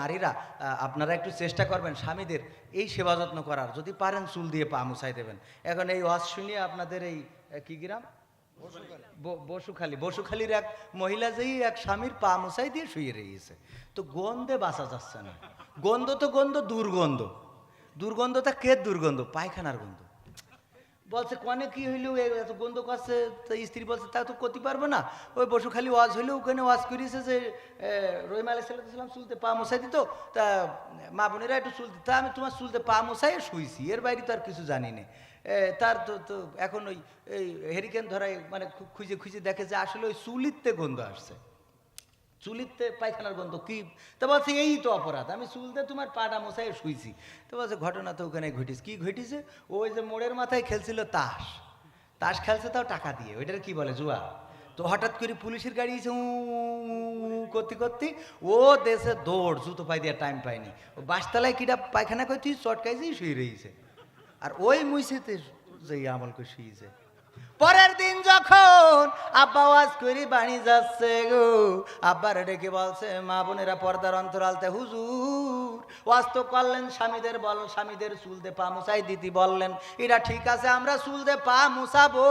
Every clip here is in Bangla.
নারীরা আপনারা একটু চেষ্টা করবেন স্বামীদের এই সেবা যত্ন করার। যদি পারেন চুল দিয়ে পা মুছাই দেবেন। এখন এই ওয়াজ শুনিয়ে আপনাদের এই কি গ্রাম? বসুখালী। বসুখালীর এক মহিলা যেই এক স্বামীর পা মুছাই দিয়ে শুয়ে রয়েছে। তো গন্ধে বাঁচা যাচ্ছে না। গন্ধ তো গন্ধ, দুর্গন্ধ। দুর্গন্ধটা কে দুর্গন্ধ? পায়খানার গন্ধ। বলছে, কনে কি হইল? এত গন্ধ করছে, তো স্ত্রী বলছে, তা তো করতে পারব না। ওই বসু খালি ওয়াজ হইল, ওখানে ওয়াজ করিয়েছে যে রহিম আলাই সাল্লাম চুলতে পা মশাই দিত তা মা বোনেরা একটু চুলতে তা আমি তোমার চুলতে পা মশাই শুইছি, এর বাইরে তো আর কিছু জানি না। তার তো তো এখন ওই, এই হেরিকেন ধরাই মানে খুঁজে খুঁজে দেখে যে আসলে ওই চুলিতে গন্ধ আসছে। চুলিতে পায়খানার গন্ধ, কি? তো বলছে, এই তো অপরাধ, আমি চুলতে তোমার পাটা মশাই শুইছি। তো বলছে, ঘটনা তো ওখানে ঘটিস কি ঘটিছে? ওই যে মোড়ের মাথায় খেলছিল তাস। তাস খেলছে তাও টাকা দিয়ে। ওইটার কি বলে, জুয়া? তো হঠাৎ করে পুলিশের গাড়ি এসে করতে করতে ও দেশে দৌড়, জুতো পাই দিয়ে টাইম পায়নি। ও বাসতলায় কিটা পায়খানা করতে চটকাইছেই শুয়ে রয়েছে আর ওই মুইসেতে যে আমল করে শুয়েছে পরের দিন যখন আব্বা ওয়াজ করি বাণী যাচ্ছে গো। আব্বার ডেকে বলছে, মা বোনেরা পর্দার অন্তরালতে হুজুর, ওয়াজ তো করলেন স্বামীদের বল, স্বামীদের চুলতে পা মুছাই দিতি বললেন এটা ঠিক আছে, আমরা চুলতে পা মুছাবো,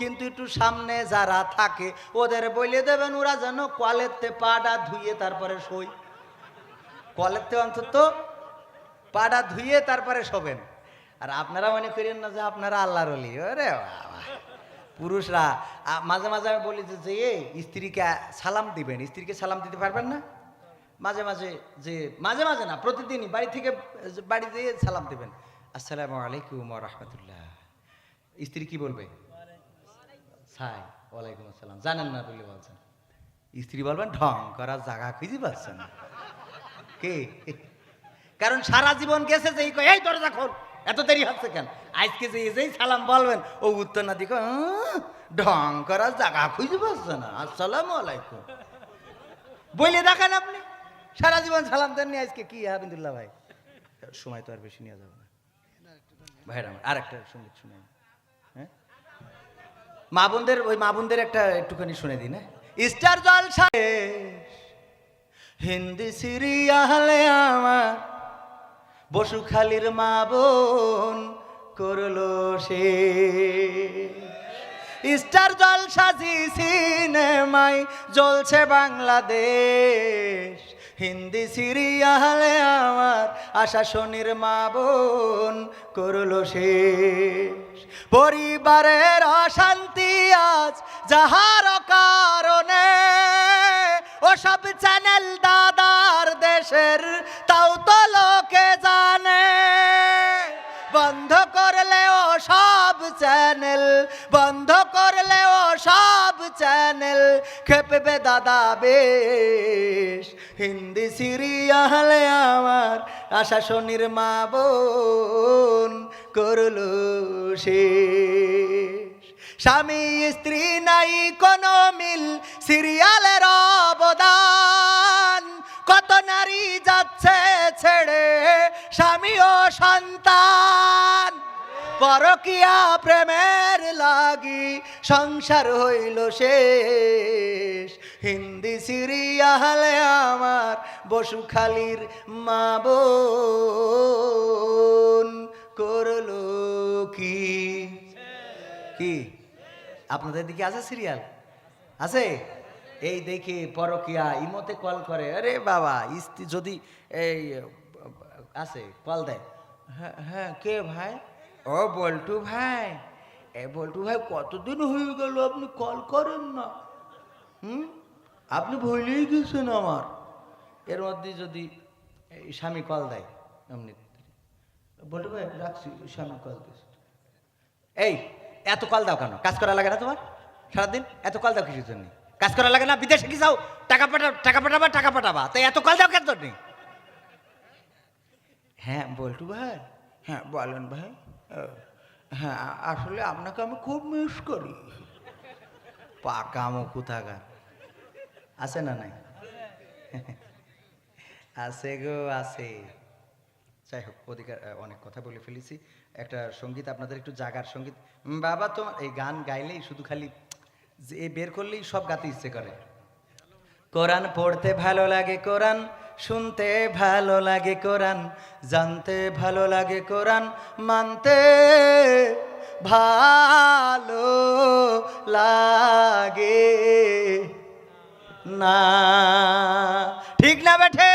কিন্তু একটু সামনে যারা থাকে, ওদের বলে দেবেন, ওরা যেন কলেরতে পাটা ধুয়ে তারপরে সই কলেরতে অন্তত পাটা ধুয়ে তারপরে শোবেন। আর আপনারা মনে করেন না যে আপনারা আল্লাহর অলি ওরে পুরুষরা মাঝে মাঝে আমি বলি যে এ, স্ত্রীকে সালাম দিবেন। স্ত্রীকে সালাম দিতে পারবেন না? মাঝে মাঝে যে মাঝে মাঝে না প্রতিদিনই বাড়ি থেকে বাড়ি দিয়ে সালাম দিবেন। আসসালামু আলাইকুম রহমতুল্লাহ। স্ত্রী কি বলবে? সাই ওয়ালাইকুম আসসালাম। জানেন না বলে বলছেন। স্ত্রী বলবেন ঢং করার জায়গা খুঁজে পাচ্ছেন না। কে? কারণ সারা জীবন গেছে যে এই দরজা খোল। এত দেরি হচ্ছে কেন? আজকে যে যেই সালাম বলবেন, ও উত্তর না দিকে ঢং করার জায়গা খুঁজে পাচ্ছে না। আসসালামু আলাইকুম। বলে দেখেন আপনি। সারা জীবন সালাম দেননি, আজকে কি হাবিন্দুল্লাহ ভাই? সময় তো আর বেশি নিয়ে যাবে না। ভাইরা আমার আর একটা সংগীত শুনে হ্যাঁ? মা বোনদের, ওই মা বোনদের একটা একটুখানি শুনে দিন হ্যাঁ? স্টার জল জলসা হিন্দি সিরিয়ালে আমার বসুখালীর মা বোন করল সে। স্টার জল সাজি সিনেমায় জ্বলছে বাংলাদেশ। হিন্দি সিরিয়ালে আমার আশা শনির মা বোন করল শেষ পরিবারের অশান্তি আজ যাহার কারণে, ওসব চ্যানেল দাদার দেশের চ্যানেল খেপবে দাদা বেশ। হিন্দি সিরিয়াল আমার আশা শনির মা বোন করল শেষ। স্বামী, স্ত্রী নাই, কোনো মিল, সিরিয়ালের অবদান। কত নারী যাচ্ছে ছেড়ে, স্বামী ও সন্তান। পরকিয়া প্রেমের লাগি সংসার হইল শেষ। হিন্দি সিরিয়ালে আমার বসুখালীর মা বোন করল কি? কি? আপনাদের দিকে আছে সিরিয়াল? আছে? এই দেখে পরকিয়া, ইমতে কল করে। আরে বাবা, ইস্তি যদি এই, আছে, কল দেয়। হ্যাঁ হ্যাঁ কে ভাই? ও বল্টু ভাই, এ বল্টু ভাই, কতদিন হয়ে গেল আপনি কল করেন না? হুম? আপনি ভুলেই গেছেন আমার। এর মধ্যে যদি স্বামী কল দেয়, এমনি। বল্টু ভাই, রাখছি, স্বামী কল দিয়েছে। এই, এত কল দাও কেন? কাজ করা লাগে না তোমার? সারাদিন এত কল দাও কিছুর জন্য? কাজ করা লাগে না? বিদেশে কি যাও টাকা পাঠা, টাকা পাঠাবা টাকা পাঠাবা? তাই এত কল দাও কেন হ্যাঁ বল্টু ভাই। হ্যাঁ বলেন ভাই। হ্যাঁ আসলে আপনাকে আমি খুব মিস করি। পাকা কোথাকার। আছে না নাই? আছে গো, আছে। যাই হোক অধিকার অনেক কথা বলে ফেলেছি। একটা সংগীত, আপনাদের একটু জাগার সংগীত। বাবা তো এই গান গাইলেই শুধু খালি, যে বের করলেই সব গাতে ইচ্ছে করে। কোরআন পড়তে ভালো লাগে, কোরআন। শুনতে ভালো লাগে কোরআন, জানতে ভালো লাগে কোরআন, মানতে ভালো লাগে না। ঠিক না বেঠে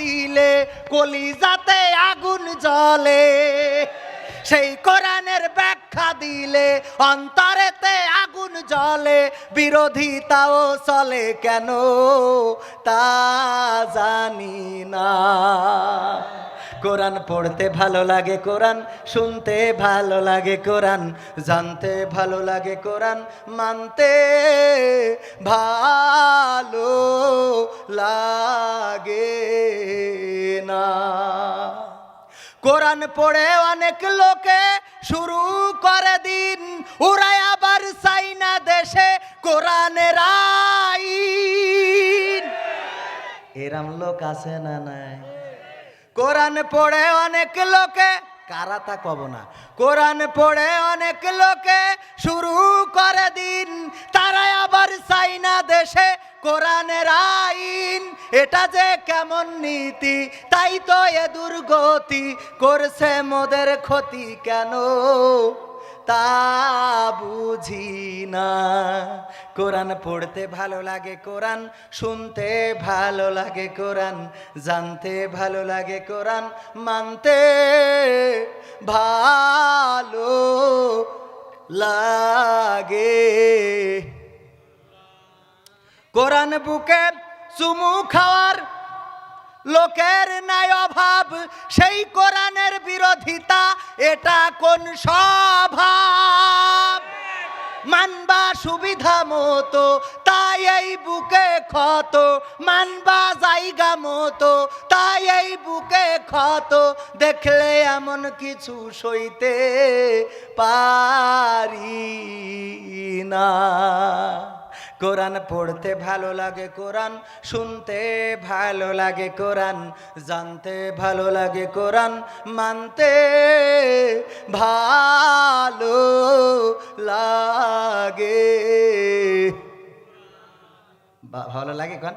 দিলে কলিজাতে আগুন জলে সেই কোরআনের ব্যাখ্যা দিলে অন্তরেতে আগুন জ্বলে। বিরোধিতাও চলে কেন তা জানি না। কোরআন পড়তে ভালো লাগে কোরআন, শুনতে ভালো লাগে কোরআন, জানতে ভালো লাগে কোরআন, মানতে ভালো লাগে না। কোরআন পড়ে অনেক লোকে শুরু করে দিন, ওরাই আবার চাইনা দেশে কোরআনের এরাম লোক আছে না নাই? কোরআন পড়ে অনেক লোকে, কারা তা কব না? কোরআন পড়ে অনেক লোকে শুরু করে দিন তারা আবার চাইনা দেশে কোরআনের আইন। এটা যে কেমন নীতি, তাই তো এ দুর্গতি, করছে মোদের ক্ষতি কেন? তা বুঝি না। কোরআন পড়তে ভালো লাগে, কোরআন শুনতে ভালো লাগে, কোরআন জানতে ভালো লাগে, কোরআন মানতে ভালো লাগে। কোরআন বুকে চুমু খাওয়ার লোকের নাই অভাব, সেই কোরআনের বিরোধিতা, এটা কোন স্বভাব? মানবা সুবিধা মতো, তাই এই বুকে ক্ষত। মানবা জায়গা মতো, তাই এই বুকে ক্ষত। দেখলে এমন কিছু সইতে পারি না। কোরআন পড়তে ভালো লাগে, কোরআন শুনতে ভালো লাগে, কোরআন জানতে ভালো লাগে, কোরআন মানতে ভালো লাগে। ভালো লাগে কোন?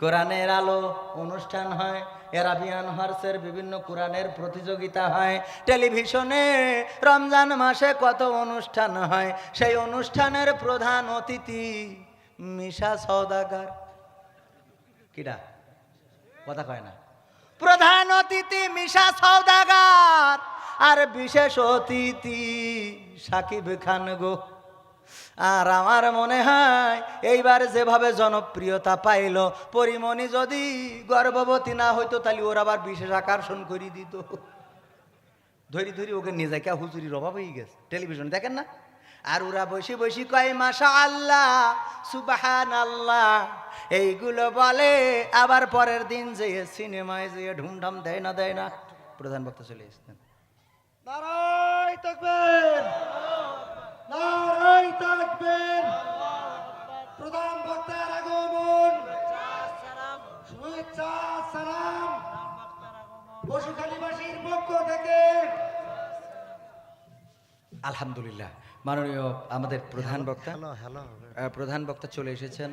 কোরআনের আলো অনুষ্ঠান হয় এরাবিয়ান হর্সের বিভিন্ন কোরআনের প্রতিযোগিতা হয়। টেলিভিশনে রমজান মাসে কত অনুষ্ঠান হয়? সেই অনুষ্ঠানের প্রধান অতিথি মিশা সৌদাগার কিডা? কথা কয় না। প্রধান অতিথি মিশা সৌদাগার আর বিশেষ অতিথি সাকিব খান গো। আর আমার মনে হয় এইবার যেভাবে জনপ্রিয়তা পাইল, পরিমণি যদি গর্ভবতী না হইতো, তাহলে ওর আবার বিশেষ আকর্ষণ করে দিত। ধরি ধরি, ওকে নিয়ে যায় কে হুজুরির অভাব হয়ে গেছে। টেলিভিশন দেখেন না? আর ওরা বসে বসে কয় মাশা আল্লাহ সুবাহান আল্লাহ এইগুলো বলে, আবার পরের দিন যে সিনেমায় যে ঢুমঢাম দেয় না দেয় না। প্রধান বক্তা চলে এসেছেন। নারাই থাকবেন নারাই থাকবেন প্রধান বক্তার আগমন। শুভেচ্ছা সালাম। পশুখালীবাসীর পক্ষ থেকে। আলহামদুলিল্লাহ। মাননীয় আমাদের প্রধান বক্তা। প্রধান বক্তা চলে এসেছেন।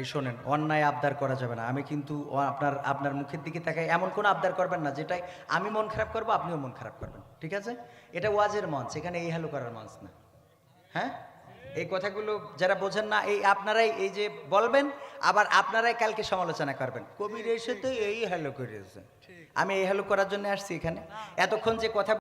এই শোনেন অন্যায় আবদার করা যাবে না। আমি কিন্তু আপনার আপনার মুখের দিকে তাকাই। এমন কোনো আবদার করবেন না যেটাই আমি মন খারাপ করব আপনিও মন খারাপ করবেন। ঠিক আছে? এটা ওয়াজের মঞ্চ এখানে এই হ্যালো করার মঞ্চ না। হ্যাঁ? এই কথাগুলো যারা বোঝেন না এই আপনারাই এই যে বলবেন আবার আপনারাই কালকে সমালোচনা করবেন। কবির এসে তো এই হ্যালো করেছে আমি এই হ্যালো করার জন্য আসছি এখানে। এতক্ষণ যে কথা